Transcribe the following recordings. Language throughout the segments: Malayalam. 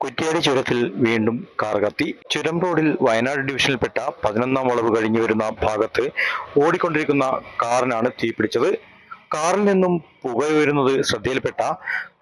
കുറ്റ്യാടി ചുരത്തിൽ വീണ്ടും കാർ കത്തി. ചുരം റോഡിൽ വയനാട് ഡിവിഷനിൽപ്പെട്ട പതിനൊന്നാം വളവ് കഴിഞ്ഞു വരുന്ന ഭാഗത്ത് ഓടിക്കൊണ്ടിരിക്കുന്ന കാറിനാണ് തീപിടിച്ചത് കാറിൽ നിന്നും പുകയുയരുന്നത് ശ്രദ്ധയിൽപ്പെട്ട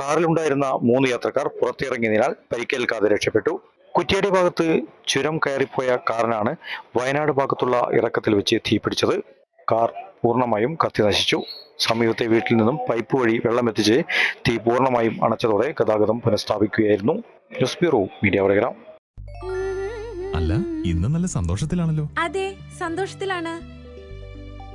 കാറിലുണ്ടായിരുന്ന മൂന്ന് യാത്രക്കാർ പുറത്തിറങ്ങിയതിനാൽ പരിക്കേൽക്കാതെ രക്ഷപ്പെട്ടു. കുറ്റ്യാടി ഭാഗത്ത് ചുരം കയറിപ്പോയ കാറിനാണ് വയനാട് ഭാഗത്തുള്ള ഇറക്കത്തിൽ വെച്ച് തീ പിടിച്ചത്. കാർ പൂർണമായും കത്തി നശിച്ചു. സമീപത്തെ വീട്ടിൽ നിന്നും പൈപ്പ് വഴി വെള്ളമെത്തിച്ച് തീ പൂർണമായും അണച്ചതോടെ ഗതാഗതം പുനഃസ്ഥാപിക്കുകയായിരുന്നു. News bureau media Vadakara. അല്ല ഇന്ന് നല്ല സന്തോഷത്തിലാണല്ലോ. അതെ സന്തോഷത്തിലാണ്.